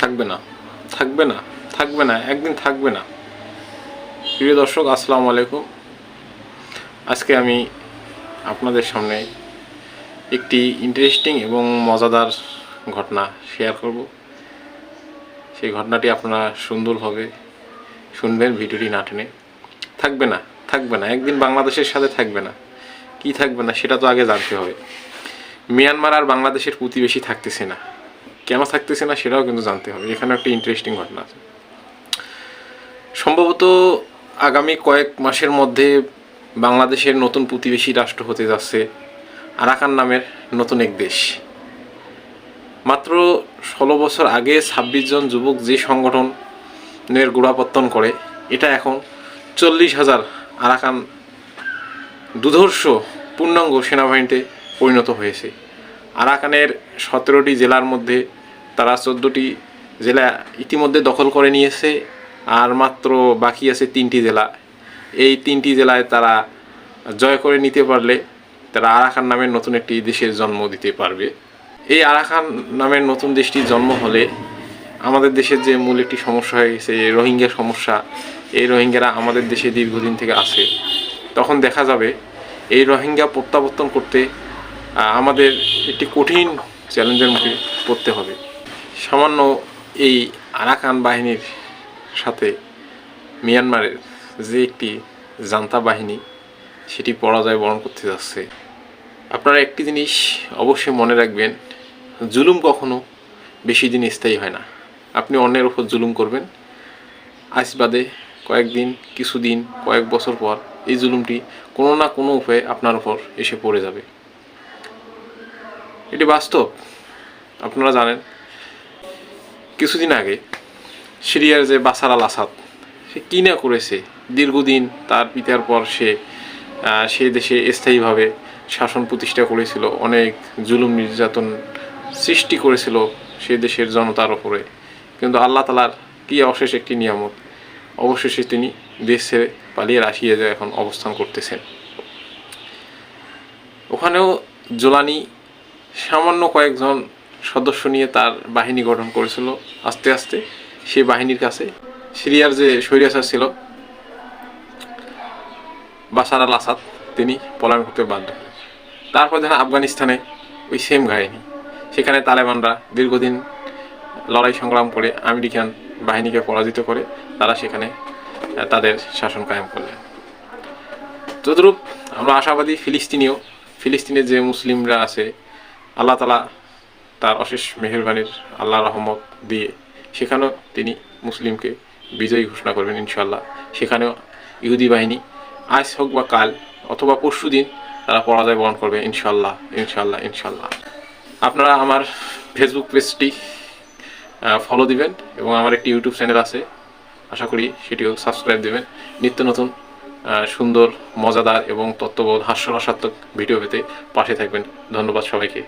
থাকবে না থাকবে না থাকবে না, একদিন থাকবে না। প্রিয় দর্শক, আসসালামু আলাইকুম। আজকে আমি আপনাদের সামনে একটি ইন্টারেস্টিং এবং মজাদার ঘটনা শেয়ার করব। সেই ঘটনাটি আপনারা সুন্দরভাবে শুনবেন ভিডিওটি না টেনে। থাকবে না থাকবে না, একদিন বাংলাদেশের সাথে থাকবে না। কি থাকবে না, সেটা তো আগে জানতে হবে। মিয়ানমার আর বাংলাদেশের প্রতিবেশী থাকতেছে না। কেন থাকতেছে না সেটাও কিন্তু জানতে হবে। এখানে একটা ইন্টারেস্টিং ঘটনা আছে। সম্ভবত আগামী কয়েক মাসের মধ্যে বাংলাদেশের নতুন প্রতিবেশী রাষ্ট্র হতে যাচ্ছে আরাকান নামের নতুন এক দেশ। মাত্র ষোলো বছর আগে ছাব্বিশ জন যুবক যে সংগঠনের গোড়াপত্তন করে, এটা এখন চল্লিশ হাজার আরাকান দুধর্ষ পূর্ণাঙ্গ সেনাবাহিনীতে পরিণত হয়েছে। আরাকানের সতেরোটি জেলার মধ্যে তারা চোদ্দোটি জেলা ইতিমধ্যে দখল করে নিয়েছে, আর মাত্র বাকি আছে তিনটি জেলা। এই তিনটি জেলায় তারা জয় করে নিতে পারলে তারা আরাকান নামের নতুন একটি দেশের জন্ম দিতে পারবে। এই আরাকান নামের নতুন দেশটির জন্ম হলে আমাদের দেশের যে মূল একটি সমস্যা হয়ে গেছে রোহিঙ্গা সমস্যা, এই রোহিঙ্গারা আমাদের দেশে দীর্ঘদিন থেকে আছে। তখন দেখা যাবে এই রোহিঙ্গা প্রত্যাবর্তন করতে আমাদের একটি কঠিন চ্যালেঞ্জের মুখে পড়তে হবে। সামান্য এই আরাকান বাহিনীর সাথে মিয়ানমারের যে একটি জান্তা বাহিনী, সেটি পরাজয় বরণ করতে যাচ্ছে। আপনারা একটি জিনিস অবশ্যই মনে রাখবেন, জুলুম কখনো বেশি দিন স্থায়ী হয় না। আপনি অন্যের উপর জুলুম করবেন। আজ বাদে কয়েকদিন, কিছুদিন, কয়েক বছর পর এই জুলুমটি কোনো না কোনো উপায়ে আপনার উপর এসে পড়ে যাবে। এটি বাস্তব, আপনারা জানেন। কিছুদিন আগে সিরিয়ার যে বাসার আল আসাদ, সে কী না করেছে? দীর্ঘদিন তার পিতার পর সে সে দেশে স্থায়ীভাবে শাসন প্রতিষ্ঠা করেছিল, অনেক জুলুম নির্যাতন সৃষ্টি করেছিল সে দেশের জনতার ওপরে। কিন্তু আল্লাহ তালার কি অশেষ একটি নিয়ামত, অবশেষে তিনি দেশ পালিয়ে রাশিয়া যায় এখন অবস্থান করতেছেন। ওখানেও জোলানি সামান্য কয়েকজন সদস্য নিয়ে তার বাহিনী গঠন করেছিল আস্তে আস্তে। সেই বাহিনীর কাছে সিরিয়ার যে স্বৈরাচার ছিল, বাসার আল আসাদ, তিনি পলায়ন করতে বাধ্য তারপর দেখেন আফগানিস্তানে ওই সেম কাহিনী, সেখানে তালেবানরা দীর্ঘদিন লড়াই সংগ্রাম করে আমেরিকান বাহিনীকে পরাজিত করে তারা সেখানে তাদের শাসন কায়েম করলেন। তদ্রূপ আমরা আশাবাদী ফিলিস্তিনিও ফিলিস্তিনের যে মুসলিমরা আছে, আল্লাহ তালা তার অশেষ মেহরবানির আল্লাহ রহমত দিয়ে সেখানেও তিনি মুসলিমকে বিজয়ী ঘোষণা করবেন ইনশাল্লাহ সেখানেও ইহুদি বাহিনী আজ হোক বা কাল অথবা পরশু দিন তারা পরাজয় বরণ করবে ইনশাল্লাহ ইনশাল্লাহ ইনশাল্লাহ আপনারা আমার ফেসবুক পেজটি ফলো দিবেন এবং আমার একটি ইউটিউব চ্যানেল আছে, আশা করি সেটিও সাবস্ক্রাইব দেবেন। নিত্য নতুন সুন্দর, মজাদার এবং তত্ত্ববোধ, হাস্যরসাত্মক ভিডিও পেতে পাশে থাকবেন। ধন্যবাদ সবাইকে।